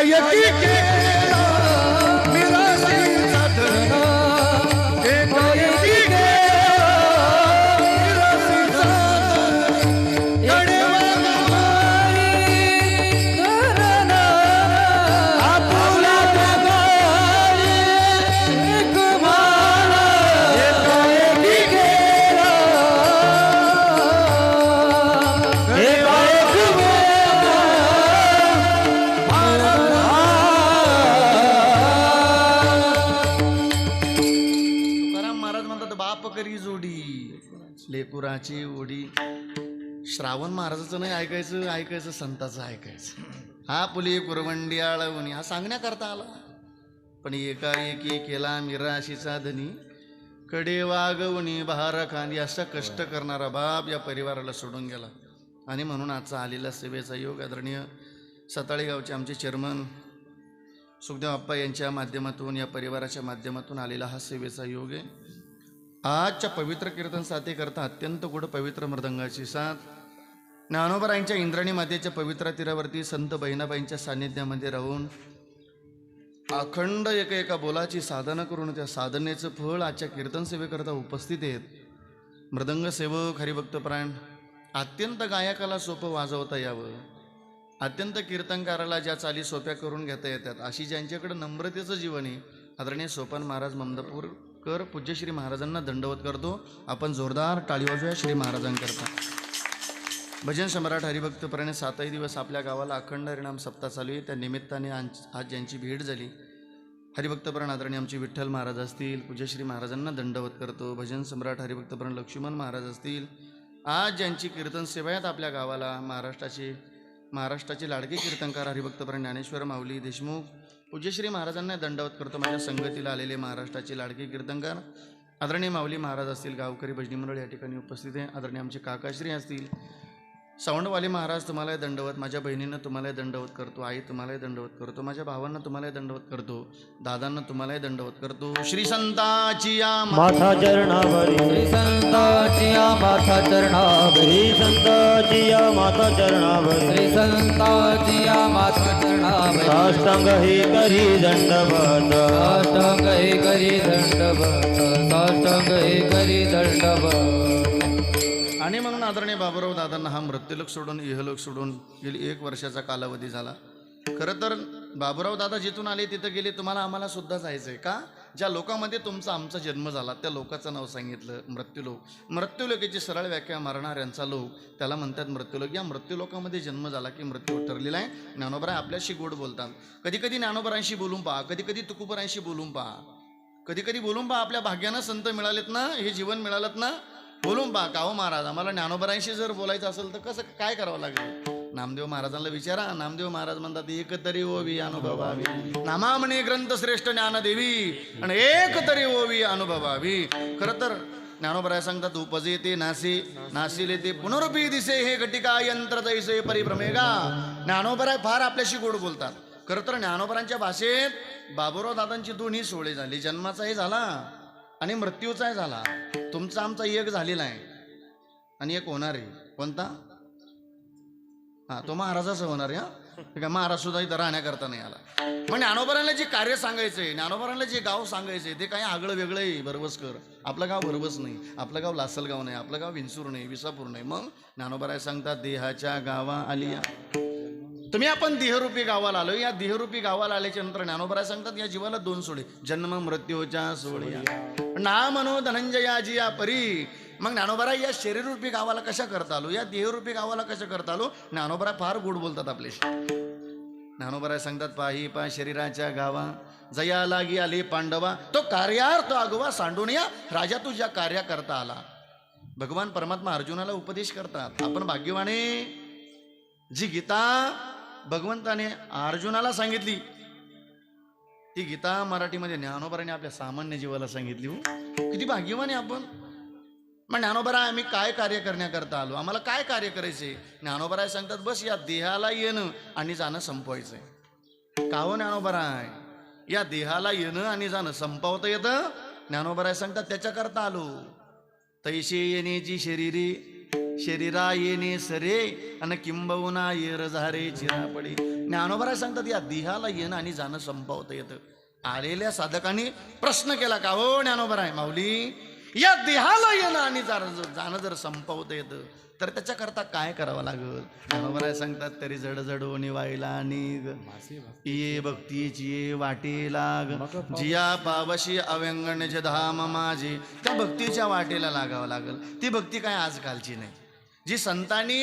एकी केला लेकुराची ओढी श्रावण महाराजाचं नाही ऐकायचं ऐकायचं संताचं ऐकायचं. हा पुली कुरवंडी आळवणी हा सांगण्याकरता आला. पण एकाएकी केला मिराशीचा धनी कडे वागवणी बहार खांदी असा कष्ट करणारा बाप या परिवाराला सोडून गेला. आणि म्हणून आजचा आलेला सेवेचा योग आदरणीय सताळे गावचे आमचे चेअरमन सुखदेव आप्पा यांच्या माध्यमातून या परिवाराच्या माध्यमातून आलेला हा सेवेचा योग आहे. आजच्या पवित्र कीर्तन साथी करता अत्यंत गुढ पवित्र मृदंगाची साथ. ज्ञानोबरायांच्या इंद्राणी मातेच्या पवित्र तीरावरती संत बहिणाबाईंच्या सान्निध्यामध्ये राहून अखंड एका एका बोलाची साधना करून त्या साधनेचं फळ आजच्या कीर्तन सेवेकरता उपस्थित आहेत. मृदंग सेवक हरिभक्तप्राण अत्यंत गायकाला सोपं वाजवता यावं. अत्यंत कीर्तनकाराला ज्या चाली सोप्या करून घेता येतात अशी ज्यांच्याकडे नम्रतेचं जीवन आहे आदरणीय सोपान महाराज कर पूज्य श्री महाराजांना दंडवत करतो. आपण जोरदार टाळी वाजूया श्री महाराजांकरता. भजन सम्राट हरिभक्तपरायणे सातही दिवस आपल्या गावाला अखंड हरिणाम सप्ताह चालू आहे. त्या निमित्ताने आज आज ज्यांची भेट झाली. हरिभक्तप्रण आदरणी आमचे विठ्ठल महाराज असतील. पूज्यश्री महाराजांना दंडवत करतो. भजन सम्राट हरिभक्तप्रण लक्ष्मण महाराज असतील. आज ज्यांची कीर्तन सेवा आहेत आपल्या गावाला. महाराष्ट्राचे महाराष्ट्राचे लाडके कीर्तनकार हरिभक्तप्रण ज्ञानेश्वर माऊली देशमुख पूज्यश्री महाराजांना दंडवत करतो. माझ्या संगतीला आलेले महाराष्ट्राचे लाडके कीर्तनकार आदरणीय माऊली महाराज असतील गावकरी भजनी मंडळ या ठिकाणी उपस्थित आहे. आदरणीय आमचे काकाश्री असतील. सावंडवाले महाराज तुम्हाला दंडवत माझ्या बहिणींना तुम्हाला दंडवत करतो आई तुम्हाला दंडवत करतो माझ्या भावांना तुम्हाला दंडवत करतो दादांना तुम्हाला दंडवत करतो. श्री संताची या माथा चरणावरी. माथा चरणावरी. श्री संताची या माता चरणावरी. श्री संताची या माथा चरणावरी. साष्टांग हे करी दंडवत. साष्टांग हे करी दंडवत. साष्टांग हे करी दंडवत. आणि म्हणून आदरणीय बाबूराव दादांना हा मृत्यूलोक सोडून इहलोक सोडून गेली. एक वर्षाचा कालावधी झाला. खरं तर बाबूराव दादा जिथून आले तिथं गेले. तुम्हाला आम्हाला सुद्धा जायचं आहे का? ज्या लोकांमध्ये तुमचा आमचा जन्म झाला त्या लोकाचं नाव सांगितलं मृत्यूलोक. मृत्यूलोकाची सरळ व्याख्या मारणाऱ्यांचा लोक त्याला म्हणतात मृत्यूलोक. या मृत्यूलोकामध्ये जन्म झाला की मृत्यू ठरलेला आहे. ज्ञानोबराय आपल्याशी गोड बोलतात. कधी कधी ज्ञानोबरांशी बोलून पहा कधी कधी तुकुबरांशी बोलून पहा. कधी कधी बोलून पहा आपल्या भाग्यानं संत मिळालेत ना हे जीवन मिळालं ना? बोलून पहा का हो महाराज आम्हाला ज्ञानोबरांशी जर बोलायचं असेल तर कसं काय करावं लागेल? नामदेव महाराजांना विचारा. नामदेव महाराज म्हणतात एक तरी ओवी अनुभवावी. नामामणे ग्रंथ श्रेष्ठ ज्ञानदेवी आणि एक तरी ओवी अनुभवावी. खरं तर ज्ञानोबराय सांगतात उपजे ते नासी नासिले ते पुनरुपी दिसे हे घटिका यंत्र दैसे परिभ्रमेगा. ज्ञानोबराय फार आपल्याशी गोड बोलतात. खरं तर ज्ञानोबरांच्या भाषेत बाबुराव दादांची दोन्ही सोळे झाली. जन्माचाही झाला आणि मृत्यूचाही झाला. तुमचा आमचा एक झालेला आहे. आणि एक होणार आहे. कोणता? हा तो महाराजाचा होणार आहे हा महाराज सुद्धा इथं राहण्याकरता नाही आला. पण ज्ञानोबरांना जे कार्य सांगायचंय ज्ञानोबरांना जे गाव सांगायचंय ते काही आगळं वेगळं आहे भरवसकर आपलं गाव भरवस नाही. आपलं गाव लासलगाव नाही. आपलं गाव विंचूर नाही विसापूर नाही. मग ज्ञानोबराय सांगतात देहाच्या गावा आलिया. तुम्ही आपण देहरूपी गावाला आलो या देहरूपी गावाला आल्याच्यानंतर ज्ञानोबराय सांगतात या जीवाला दोन सोडे. जन्म मृत्यूच्या सोडिया. ना म्हणू धनंजयाजी या परी. मग ज्ञानोबराय या शरीररूपी गावाला कशा करता आलो? या देहरूपी गावाला कशा करता आलो? ज्ञानोबराय फार गोड बोलतात आपल्याशी ज्ञानोबराय सांगतात पाही पा शरीराच्या गावा जया लागी आली पांडवा तो कार्यार्थ अगवा सांडून या राजा तुझ्या कार्या करता आला. भगवान परमात्मा अर्जुनाला उपदेश करतात आपण भाग्यवाने जी गीता भगवंताने अर्जुनाला सांगितली ती गीता मराठीमध्ये ज्ञानोबराने आपल्या सामान्य जीवाला सांगितली हो. किती भाग्यवान आहे आपण. मग ज्ञानोबरा आम्ही काय कार्य करण्याकरता आलो? आम्हाला काय कार्य करायचे? ज्ञानोबराय सांगतात बस या देहाला येणं आणि जाणं संपवायचंय. का हो ज्ञानोबराय? या देहाला येणं आणि जाणं संपवता येतं? ज्ञानोबराय सांगतात त्याच्याकरता आलो. तैसे येण्याची शरीरी शरीरा येणे सरे आणि किंबहुना येर झारे चिरा पडे सांगतात या देहाला येणं आणि जाणं संपवता येतं. आलेल्या साधकांनी प्रश्न केला का हो ज्ञानोबराय माऊली? या देहाला येणं आणि जाणं जाणं जर संपवता येतं तर त्याच्याकरता काय करावं लागल? ज्ञानोबराय सांगतात तरी जड जडो निवायला निग ये भक्तीची ये वाटे लाग. जिया पावशी अव्यंगणचे धाम माझे. त्या भक्तीच्या वाटेला लागावं लागल. ती भक्ती काय आजकालची नाही. जी संतांनी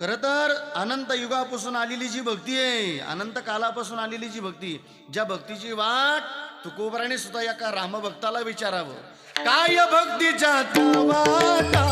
खर तर अनंत युगापासून आलेली जी भक्ती आहे अनंत कालापासून आलेली जी भक्ती ज्या भक्तीची वाट तुकोबराने सुद्धा एका रामभक्ताला विचारावं. काय भक्तीच्या वाटा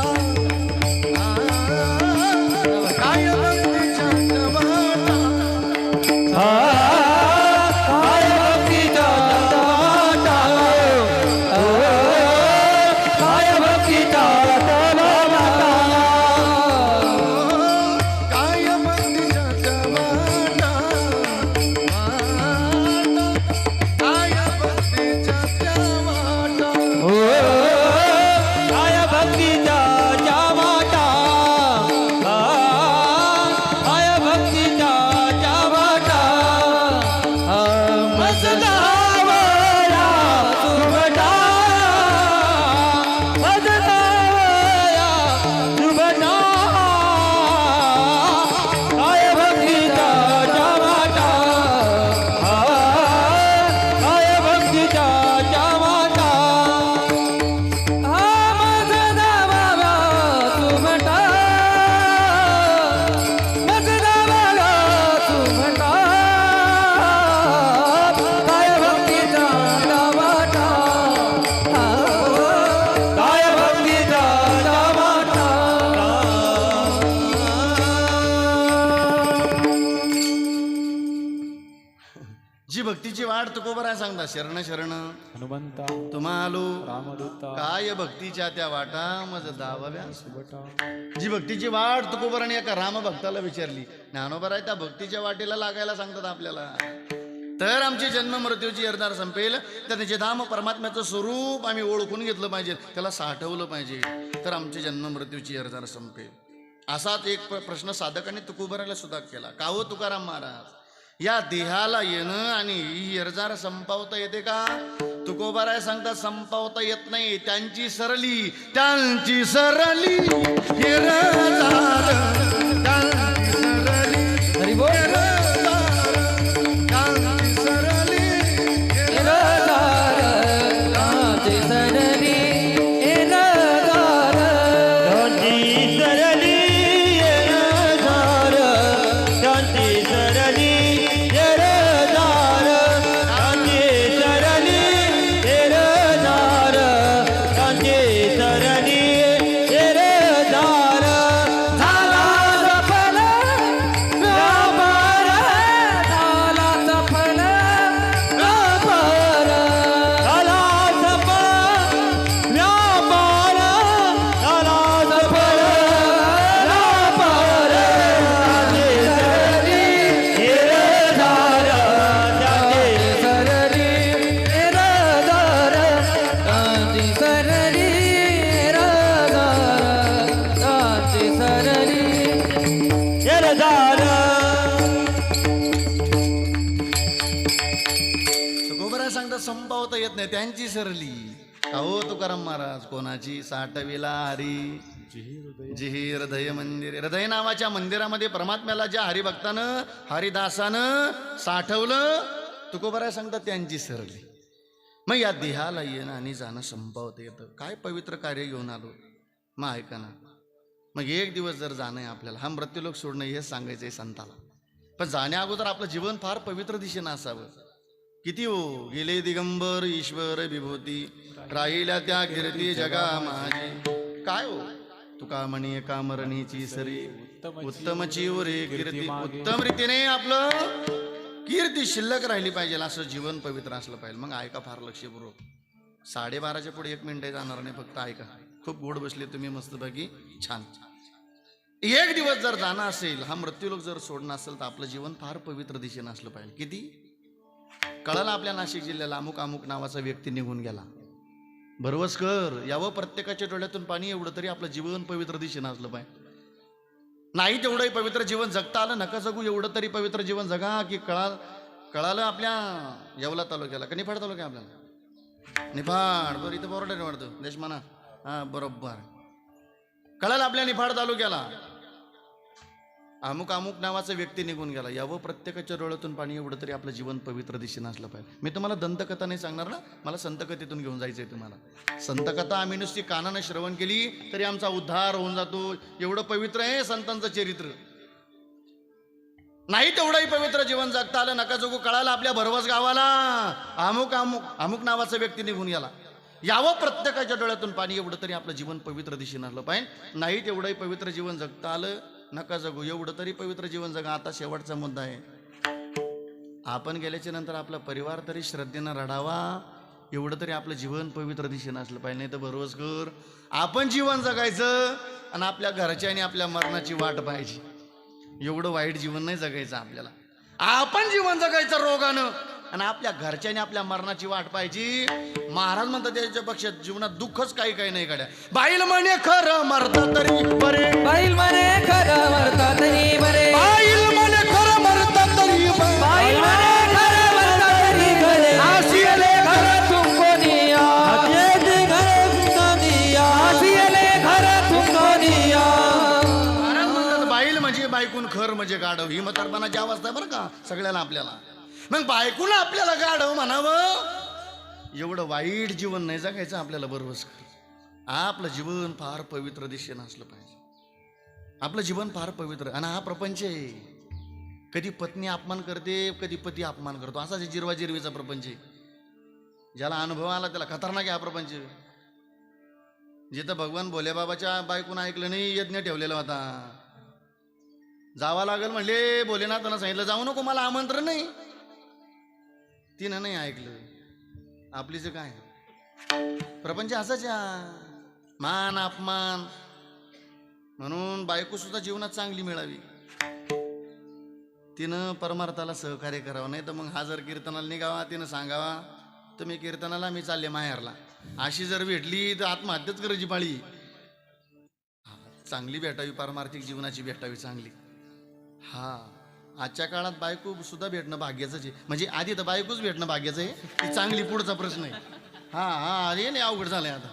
शरण शरण हनुमंता तुम्हालो रामदूता काय भक्तीच्या त्या वाटा मज दावाव्या. जी भक्तीची वाट तुकोबराने एका रामभक्ताला विचारली ज्ञानोबरा आहे त्या भक्तीच्या वाटेला लागायला सांगतात आपल्याला. तर आमची जन्म मृत्यूची अर्धार संपेल. तर निजधाम परमात्म्याचं स्वरूप आम्ही ओळखून घेतलं पाहिजे त्याला साठवलं पाहिजे. तर आमची जन्म मृत्यूची अर्धार संपेल. असाच एक प्र- प्रश्न साधकाने तुकोबराला सुद्धा केला. का हो तुकाराम महाराज? या देहाला येणं आणि हिरजार संपवता येते का? तुकोबाराय सांगतात संपवता येत नाही. त्यांची सरली त्यांची सरली हिरजार, येणदार तुकोबराय सांगता संपवता येत नाही त्यांची सरली. अहो तुकाराम महाराज कोणाची साठविला हरी जिही हृदय मंदिर. हृदय नावाच्या मंदिरामध्ये परमात्म्याला ज्या हरिभक्तानं हरिदासानं साठवलं तुकोबराय सांगता त्यांची सरली. मग या देहाला येणं आणि जाणं संपवता येतं. काय पवित्र कार्य घेऊन आलो? मग ऐका ना. मग एक दिवस जर जाणं आहे आपल्याला हा मृत्यूलोक सोडणं हेच सांगायचं आहे संताला. पण जाण्या अगोदर आपलं जीवन फार पवित्र दिशेनं असावं. किती हो गेले दिगंबर ईश्वर विभूती राहिल्या त्या कीर्ती जगा माझी काय हो? तुका म्हणे एका मरणीची सरी उत्तम चिवरे कीर्ती. उत्तम रीतीने आपलं कीर्ती शिल्लक राहिली पाहिजे असं जीवन पवित्र असलं पाहिजे. मग ऐका फार लक्षपूर्वक. साडेबाराच्या पुढे एक मिनिट जाणार नाही फक्त ऐका. खूप गोड बसले तुम्ही मस्तपैकी छान. एक दिवस जर जाणं असेल हा मृत्यूलोक जर सोडणं असेल तर आपलं जीवन फार पवित्र दिशेनं असलं पाहिजे. किती? कळलं आपल्या नाशिक जिल्ह्याला अमुक अमुक नावाचा व्यक्ती निघून गेला. भरवस कर यावं प्रत्येकाच्या डोळ्यातून पाणी एवढं तरी आपलं जीवन पवित्र दिशेनं असलं पाहिजे. नाही तेवढंही पवित्र जीवन जगता आलं नका जगू एवढं तरी पवित्र जीवन जगा की कळा कळालं आपल्या येवला तालुक्याला का निफाड तालुक्या आपल्याला? निफाड बरं इथं बरोबर वाटतं देशमाना. हा बरोबर. कळालं आपल्या निफाड तालुक्याला? अमुक अमुक नावाचा व्यक्ती निघून गेला. यावं प्रत्येकाच्या डोळ्यातून पाणी एवढं तरी आपलं जीवन पवित्र दिशेनं असलं पाहिजे. मी तुम्हाला दंतकथा नाही सांगणार ना. मला संतकथेतून घेऊन जायचं आहे तुम्हाला. संतकथा आम्ही नुसती कानानं श्रवण केली तरी आमचा उद्धार होऊन जातो. एवढं पवित्र आहे संतांचं चरित्र. नाही तेवढंही पवित्र जीवन जगता आलं नका जगू. कळालं आपल्या भरवस गावाला? अमुक अमुक अमुक नावाचा व्यक्ती निघून गेला. यावं प्रत्येकाच्या डोळ्यातून पाणी एवढं तरी आपलं जीवन पवित्र दिशेनं असलं पाहिजे. नाही तेवढंही पवित्र जीवन जगता आलं नका जगू. एवढं तरी पवित्र जीवन जगा. आता शेवटचा मुद्दा आहे. आपण गेल्याच्यानंतर आपला परिवार तरी श्रद्धेनं रडावा. एवढं तरी आपलं जीवन पवित्र दिशेनं असलं पाहिजे. नाही तर बरोबर कर आपण जीवन जगायचं आणि आपल्या घरच्या आणि आपल्या मरणाची वाट पाहिजे एवढं वाईट जीवन नाही जगायचं आपल्याला. आपण जीवन जगायचं रोगानं. आणि आपल्या घरच्याने आपल्या मरणाची वाट पाहिजे महाराज म्हणतात त्याच्या पक्षात जीवनात दुःखच काही काही नाही काढ्या बाईल म्हणे खरं मरता तरी बरे. बैल म्हणे खरं मरता तरी बरे. बाईल म्हणे खरं मरता तरी बरे. बैल म्हणे खरं मरता तरी बरे. आशियले खरं तुमको निया तेज घर दिया. आशियले खरं तुमको निया महाराज म्हणतात बाईल म्हणजे बायकून खर म्हणजे गाढव. ही म्हातारपणाची अवस्था आहे बरं का सगळ्याला आपल्याला. मग बायकून आपल्याला गाढव म्हणावं. एवढं वाईट जीवन नाही जगायचं आपल्याला बरोबर आपलं जीवन फार पवित्र दिशेनं असलं पाहिजे. आपलं जीवन फार पवित्र आणि हा प्रपंच आहे. कधी पत्नी अपमान करते कधी पती अपमान करतो. असाच जे जिरवा जिरवीचा प्रपंच आहे. ज्याला अनुभव आला त्याला खतरनाक आहे हा प्रपंच. जिथं भगवान भोलेबाबाच्या बायकून ऐकलं नाही यज्ञ ठेवलेला होता. जावा लागेल म्हणले भोलेनाथांना सांगितलं जाऊ नको मला आमंत्रण नाही. तिनं नाही ऐकलं. आपलीचं काय? प्रपंच असाच मान अपमान. म्हणून बायको सुद्धा जीवनात चांगली मिळावी. तिनं परमार्थाला सहकार्य करावं. नाही तर मग हा जर कीर्तनाला निघावा तिनं सांगावा तर मी कीर्तनाला मी चालले माहेरला. अशी जर भेटली तर आत्महत्याच करायची पाळी हा, चांगली भेटावी पारमार्थिक जीवनाची भेटावी चांगली. हा. आजच्या काळात बायको सुद्धा भेटणं भाग्याचंच आहे. म्हणजे आधी तर बायकोच भेटणं भाग्याचं आहे. ती चांगली पुढचा प्रश्न आहे. हा हा अरे नाही अवघड झालंय आता.